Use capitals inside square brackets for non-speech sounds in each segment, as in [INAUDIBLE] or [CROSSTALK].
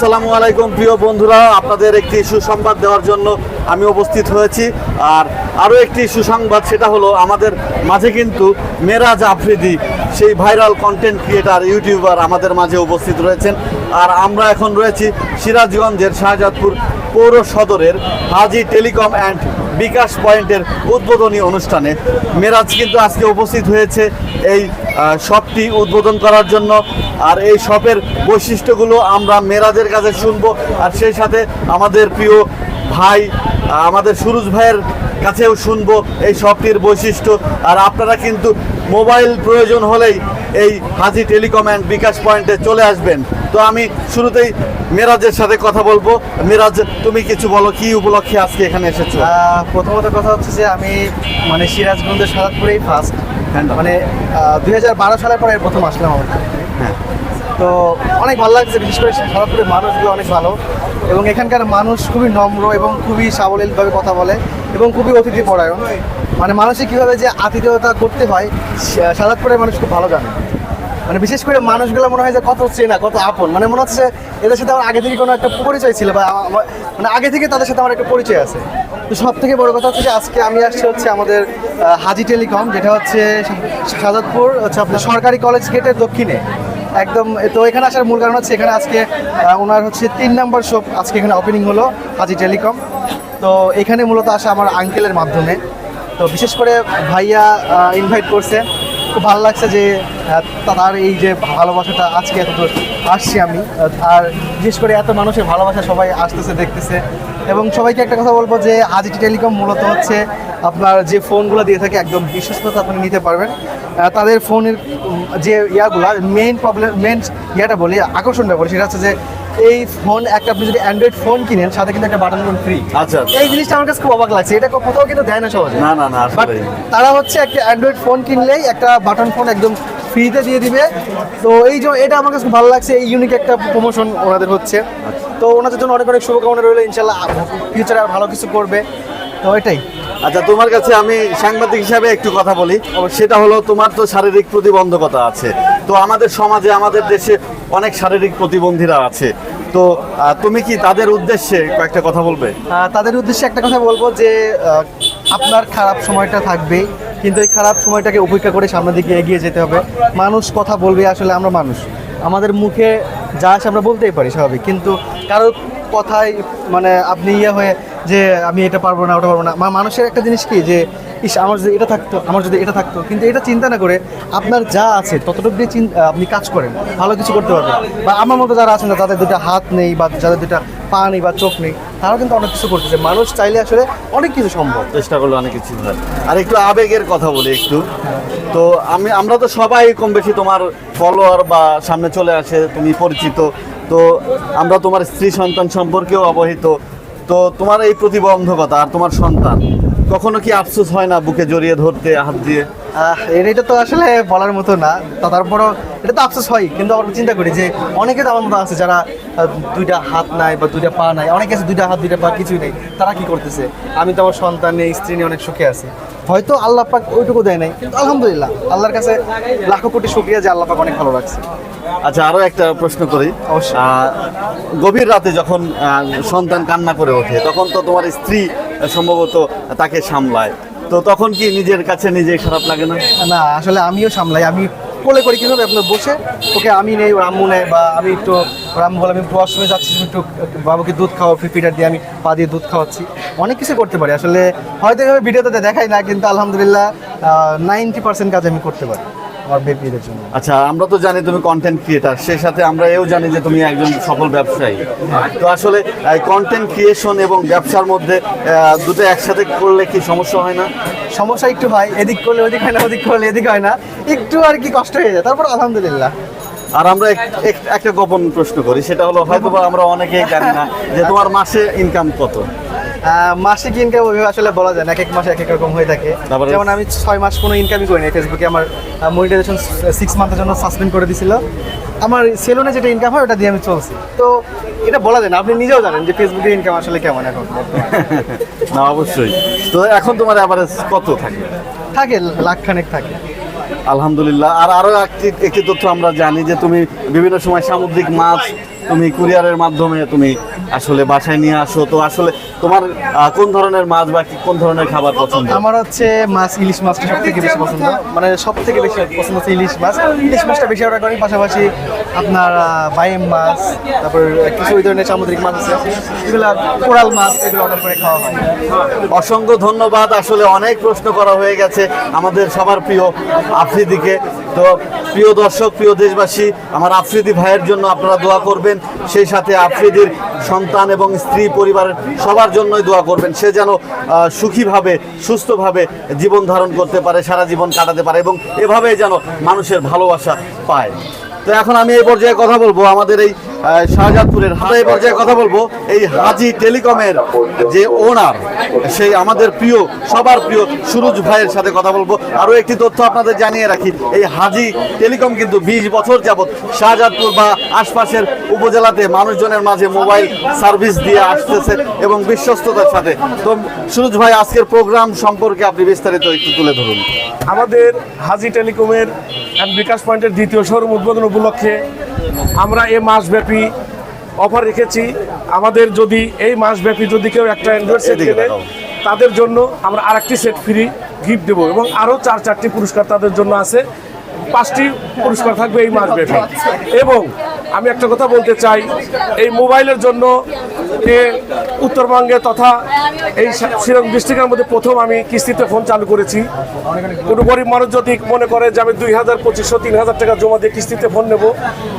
আসসালামু আলাইকুম প্রিয় বন্ধুরা আপনাদের একটি সুসংবাদ দেওয়ার জন্য আমি উপস্থিত হয়েছি। আর আরও একটি সুসংবাদ, সেটা হলো আমাদের মাঝে কিন্তু মেরাজ আফ্রিদি, সেই ভাইরাল কন্টেন্ট ক্রিয়েটার ইউটিউবার আমাদের মাঝে উপস্থিত রয়েছেন। আর আমরা এখন রয়েছি সিরাজগঞ্জের শাহজাদপুর পৌর সদরের হাজি টেলিকম অ্যান্ড বিকাশ পয়েন্টের উদ্বোধনী অনুষ্ঠানে। মেরাজ কিন্তু আজকে উপস্থিত হয়েছে এই শপটি উদ্বোধন করার জন্য। আর এই শপের বৈশিষ্ট্যগুলো আমরা মেরাজের কাছে শুনব। আর সেই সাথে আমাদের প্রিয় ভাই আমাদের সুরজ ভাইয়ের কাছেও শুনব এই শপটির বৈশিষ্ট্য। আর আপনারা কিন্তু মোবাইল প্রয়োজন হলেই এই হাজি টেলিকম অ্যান্ড বিকাশ পয়েন্টে চলে আসবেন। তো আমি শুরুতেই মেরাজের সাথে কথা বলব। মেরাজ তুমি কিছু বলো কি উপলক্ষে আজকে এখানে এসেছ? প্রথমত কথা হচ্ছে যে আমি মানে সিরাজগঞ্জের সাদাতপুরেই ফার্স্ট মানে দুই হাজার বারো সালের পরে প্রথম আসলাম আমার। হ্যাঁ। তো অনেক ভালো লাগছে বিশেষ করে সাদাতপুরের মানুষগুলো অনেক ভালো। এবং এখানকার মানুষ খুবই নম্র এবং খুবই সাবলীলভাবে কথা বলে এবং খুবই অতিথি পরায়ণ মানে মানুষে কীভাবে যে আতিথেয়তা করতে হয় সাদাতপুরের মানুষ খুব ভালো জানে। মানে বিশেষ করে মানুষগুলো মনে হয় যে কত চেনা, কত আপন। মানে মনে হচ্ছে এদের সাথে আমার আগে থেকে কোনো একটা পরিচয় ছিল বা মানে আগে থেকে তাদের সাথে আমার একটা পরিচয় আছে। তো সব থেকে বড় কথা হচ্ছে যে আজকে আমি আসছি হচ্ছে আমাদের হাজি টেলিকম, যেটা হচ্ছে সাজাদপুর হচ্ছে আপনার সরকারি কলেজ গেটের দক্ষিণে। একদম, তো এখানে আসার মূল কারণ হচ্ছে এখানে আজকে ওনার হচ্ছে তিন নম্বর শপ আজকে এখানে ওপেনিং হলো, হাজি টেলিকম। তো এখানে মূলত আসা আমার আঙ্কেলের মাধ্যমে। তো বিশেষ করে ভাইয়া ইনভাইট করছে। খুব ভালো লাগছে যে তার এই যে ভালোবাসাটা আজকে এতদূর আসছি আমি। আর বিশেষ করে এত মানুষের ভালোবাসা সবাই আসতেছে, দেখতেছে। এবং সবাইকে একটা কথা বলব যে আজি টেলিকম মূলত হচ্ছে আপনার যে ফোনগুলো দিয়ে থাকে একদম বিশ্বস্ততা আপনি নিতে পারবেন। তাদের ফোনের যে ইয়াগুলা মেইন প্রবলেম মেইন ইয়াটা বলি আকর্ষণটা বলি সেটা হচ্ছে যে এই ফোন একটা আপনি যদি অ্যান্ড্রয়েড ফোন কিনেন সাথে কিন্তু একটা বাটন ফোন ফ্রি আচ্ছা এই জিনিসটা আমার কাছে খুব অবাক লাগছে এটা কোথাও কিন্তু দেয় না সহজে। না না না তারা হচ্ছে একটা অ্যান্ড্রয়েড ফোন কিনলেই একটা বাটন ফোন একদম ফ্রিতে দিয়ে দিবে। তো এই যে এটা আমার কাছে ভালো লাগছে এই ইউনিক একটা প্রমোশন ওনাদের হচ্ছে। তো ওনাদের জন্য অনেক অনেক শুভকামনা রইল ইনশাল্লাহ ফিউচারে আর ভালো কিছু করবে। তো এটাই। আচ্ছা তোমার কাছে আমি সাংবাদিক হিসাবে একটু কথা বলি। সেটা হলো তোমার তো শারীরিক প্রতিবন্ধকতা আছে। তো আমাদের সমাজে আমাদের দেশে অনেক শারীরিক প্রতিবন্ধীরা আছে। তো তুমি কি তাদের উদ্দেশ্যে কয়েকটা কথা বলবে? তাদের উদ্দেশ্যে একটা কথা বলব যে আপনার খারাপ সময়টা থাকবে কিন্তু এই খারাপ সময়টাকে উপেক্ষা করে সামনের দিকে এগিয়ে যেতে হবে। মানুষ কথা বলবে আসলে আমরা মানুষ। আমাদের মুখে যা আসে আমরা বলতেই পারি স্বাভাবিক। কিন্তু কারোর কথায় মানে আপনি ইয়ে হয়ে যে আমি এটা পারব না, ওটা পারব না। মানুষের একটা জিনিস কি যে, ইস, আমার যদি এটা থাকতো, আমার যদি এটা থাকতো, কিন্তু এটা চিন্তা না করে আপনার যা আছে, ততটুকু দিয়ে আপনি কাজ করেন, ভালো কিছু করতে পারবেন। বা আমার মতো যারা আছেন না তাদের দুটো হাত নেই বা যাদের দুটো পা নেই বা চোখ নেই, তারাও কিন্তু অনেক কিছু করতেছে। মানুষ চাইলে আসলে অনেক কিছু সম্ভব। চেষ্টা করলে অনেক কিছু হয়। আর একটু আবেগের কথা বলি একটু। তো আমি, আমরা তো সবাই কম বেশি তোমার ফলোয়ার বা সামনে চলে আসে, তুমি পরিচিত। তো আমরা তোমার স্ত্রী সন্তান সম্পর্কেও অবহিত। তো তোমার এই প্রতিবন্ধকতা আর তোমার সন্তান কখনো কি আফসোস হয় না বুকে জড়িয়ে ধরতে হাত দিয়ে? এটা তো আসলে বলার মতো না। তারপরও এটা তো আফসোস হয় কিন্তু আমরা চিন্তা করি যে অনেকে তো আমার মতো আছে যারা দুইটা হাত নাই বা দুইটা পা নাই অনেকে আছে দুইটা হাত দুইটা পা কিছুই নেই তারা কি করতেছে? আমি তো আমার সন্তান নেই স্ত্রী নিয়ে অনেক সুখে আছি। হয়তো আল্লাহ পাক ওইটুকু দেয় নাই কিন্তু আলহামদুলিল্লাহ আল্লাহর কাছে লাখো কোটি শুক্রিয়া যে আল্লাহ পাক অনেক ভালো রাখছে। আচ্ছা আরও একটা প্রশ্ন করি। গভীর রাতে যখন সন্তান কান্না করে ওঠে তখন তো তোমার স্ত্রী সম্ভবত তাকে সামলায়। তো তখন কি নিজের কাছে নিজে খারাপ লাগে না? না, আসলে আমিও সামলাই। আমি কোলে করি কীভাবে আপনার বসে? ওকে আমি নেই, ওর আম্মু নেই, বা আমি একটু, ওর বলে আমি একটু ওয়াশরুমে যাচ্ছি, একটু বাবুকে দুধ খাওয়া ফিটার দিয়ে আমি পা দিয়ে দুধ খাওয়াচ্ছি। অনেক কিছু করতে পারি। আসলে হয়তো এভাবে ভিডিওতে দেখাই না, কিন্তু আলহামদুলিল্লাহ নাইনটি পার্সেন্ট কাজ আমি করতে পারি। আমার বেবিদের জন্য। আচ্ছা আমরা তো জানি তুমি কন্টেন্ট ক্রিয়েটার সেই সাথে আমরা এও জানি যে তুমি একজন সফল ব্যবসায়ী। তো আসলে কন্টেন্ট ক্রিয়েশন এবং ব্যবসার মধ্যে দুটো একসাথে করলে কি সমস্যা হয় না? সমস্যা একটু হয় এদিক করলে ওদিক হয় না ওদিক করলে এদিক হয় না। একটু আর কি কষ্ট হয়ে যায় তারপর আলহামদুলিল্লাহ। আর আমরা এক- এক- একটা গোপন প্রশ্ন করি সেটা হলো হয়তো আমরা অনেকেই জানি না যে তোমার মাসে ইনকাম কত? মাসিক ইনকাম ওইভাবে আসলে বলা যায় না এক এক মাসে এক এক রকম হয়ে থাকে। যেমন আমি ছয় মাস কোনো ইনকামই করি না ফেসবুকে আমার মনিটাইজেশন সিক্স মান্থের জন্য সাসপেন্ড করে দিছিল। আমার সেলুনে যেটা ইনকাম হয় ওটা দিয়ে আমি চলছি। তো এটা বলা যায় না আপনি নিজেও জানেন যে ফেসবুকের ইনকাম আসলে কেমন এখন। [LAUGHS] না অবশ্যই। তো এখন তোমার অ্যাভারেজ কত থাকে? থাকে লাখ খানেক থাকে। আলহামদুলিল্লাহ। আর আরও একটি একটি তথ্য আমরা জানি যে তুমি বিভিন্ন সময় সামুদ্রিক মাছ তুমি কুরিয়ারের মাধ্যমে তুমি আসলে বাসায় নিয়ে আসো। তো আসলে তোমার কোন ধরনের মাছ বা কোন ধরনের খাবার পছন্দ? আমার হচ্ছে মাছ ইলিশ মাছটা সব থেকে বেশি পছন্দ। মানে সব থেকে বেশি পছন্দ হচ্ছে ইলিশ মাছ। ইলিশ মাছটা বেশি অর্ডার করি পাশাপাশি আপনার বাইম মাছ তারপর কিছু ওই ধরনের সামুদ্রিক মাছ আছে। এগুলো কোরাল মাছ এগুলো অর্ডার করে খাওয়া হয়। অসংখ্য ধন্যবাদ আসলে অনেক প্রশ্ন করা হয়ে গেছে আমাদের সবার প্রিয় আফ্রিদিকে। তো প্রিয় দর্শক প্রিয় দেশবাসী আমার আফ্রিদি ভাইয়ের জন্য আপনারা দোয়া করবেন, সেই সাথে আফ্রিদির সন্তান এবং স্ত্রী পরিবারের সবার জন্যই দোয়া করবেন। সে যেন সুখীভাবে, সুস্থভাবে জীবন ধারণ করতে পারে, সারা জীবন কাটাতে পারে এবং এভাবেই যেন মানুষের ভালোবাসা পায়। তো এখন আমি এই পর্যায়ে কথা বলব আমাদের এই শাহজাদপুরের এই পর্যায়ে কথা বলব এই হাজি টেলিকমের যে ওনার, সেই আমাদের প্রিয়, সবার প্রিয় সুরজ ভাইয়ের সাথে কথা বলব। আরও একটি তথ্য আপনাদের জানিয়ে রাখি, এই হাজি টেলিকম কিন্তু বিশ বছর যাবৎ শাহজাদপুর বা আশপাশের উপজেলাতে মানুষজনের মাঝে মোবাইল সার্ভিস দিয়ে আসতেছে এবং বিশ্বস্ততার সাথে। তো সুরজ ভাই, আজকের প্রোগ্রাম সম্পর্কে আপনি বিস্তারিত একটু তুলে ধরুন। আমাদের হাজি টেলিকমের অ্যান্ড বিকাশ পয়েন্টের দ্বিতীয় শোরুম উদ্বোধন উপলক্ষে আমরা এ মাসব্যাপী অফার রেখেছি। আমাদের যদি এই মাসব্যাপী যদি কেউ একটা অ্যান্ড্রয়েড সেট কেনে তাদের জন্য আমরা আরেকটি সেট ফ্রি গিফট দেবো এবং আরও চার চারটি পুরস্কার তাদের জন্য আছে। পাঁচটি পুরস্কার থাকবে এই মাসব্যাপী। এবং আমি একটা কথা বলতে চাই। এই মোবাইলের জন্য এ উত্তরবঙ্গে তথা এই শ্রীরঙ্গ ডিস্ট্রিক্টের মধ্যে প্রথম আমি কিস্তিতে ফোন চালু করেছি। কোনো গরিব মানুষ যদি মনে করে যে আমি দুই হাজার পঁচিশশো, তিন হাজার টাকা জমা দিয়ে কিস্তিতে ফোন নেব,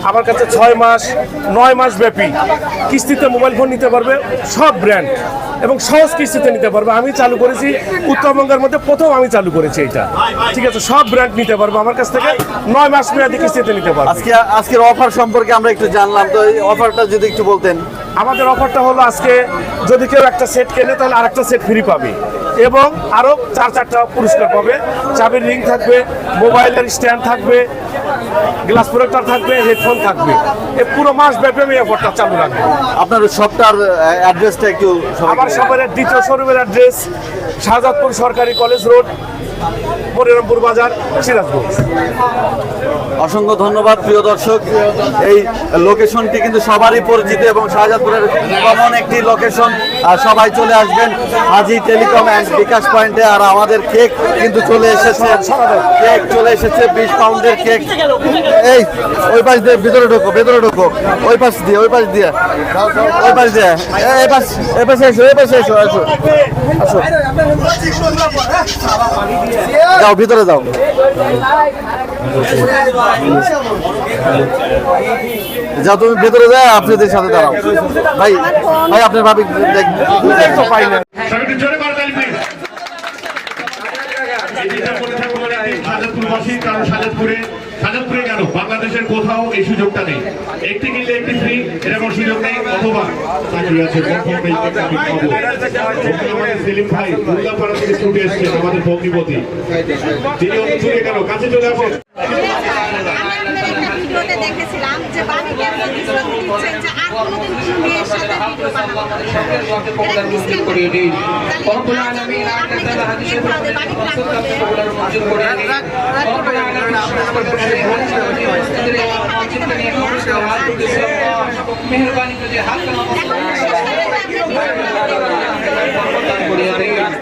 আমার কাছে ছয় মাস, নয় মাস ব্যাপী কিস্তিতে মোবাইল ফোন নিতে পারবে, সব ব্র্যান্ড এবং সহজ কিস্তিতে নিতে পারবে। আমি চালু করেছি, উত্তরবঙ্গের মধ্যে প্রথম আমি চালু করেছি এটা ঠিক আছে, সব ব্র্যান্ড নিতে পারবে, আমার কাছ থেকে নয় মাস মেয়াদি কিস্তিতে নিতে পারবে। আজকে, আজকের অফার সম্পর্কে আমরা একটু জানলাম তো এই অফারটা যদি একটু বলতেন। আমাদের অফারটা হলো আজকে যদি কেউ একটা সেট কেনে তাহলে আরেকটা সেট ফ্রি পাবে। এবং আরও চার চারটা পুরস্কার পাবে। চাবির রিং থাকবে মোবাইলের স্ট্যান্ড থাকবে গ্লাস প্রোটেক্টর থাকবে হেডফোন থাকবে। এ পুরো মাস ব্যাপী আমি অফারটা চালু রাখব। আপনার শপটার অ্যাড্রেসটা একটু আমার সবার দ্বিতীয় শোরুমের অ্যাড্রেস শাহজাদপুর সরকারি কলেজ রোড মনিরামপুর বাজার সিরাজগঞ্জ। অসংখ্য ধন্যবাদ প্রিয় দর্শক। এই লোকেশনটি কিন্তু সবারই পরিচিত এবং শাহজাদপুরের কমন একটি লোকেশন। আর সবাই চলে আসবেন হাজি টেলিকম অ্যান্ড বিকাশ পয়েন্টে। আর আমাদের কেক কিন্তু চলে এসেছে। কেক চলে এসেছে বিশ পাউন্ডের কেক। এই ওই পাশ দিয়ে ভিতরে ঢোকো ভিতরে ঢোকো। ওই পাশ দিয়ে ওই পাশ দিয়ে। ওই পাশ দিয়ে। এই- এই পাশ এই পাশে এসো এই পাশে এসো আসো। আসো যাও, ভিতরে যাও। যাও তুমি ভেতরে যায় আপনাদের সাথে দাঁড়াও। ভাই ভাই, আপনার ভাবি সাজাদপুরবাসী কারণ সাজাদপুরে বাংলাদেশের কোথাও এই সুযোগটা নেই। একটি কিনলে একটি ফ্রি এরকম সুযোগ নেই, অথবা চাকরি আছে সেলিম ভাই, দুর্গাপাড়া থেকে ছুটে এসছেন আমাদের ভগ্নিপতি। তিনি কাছে চলে আসেন। ভিডিওতে দেখেছিলাম যে বাণিজ্য প্রতিশ্রুতি দিচ্ছেন যে আর কোনোদিন কোনো মেয়ের সাথে ভিডিও বানাবো মেহরবানি করে হাত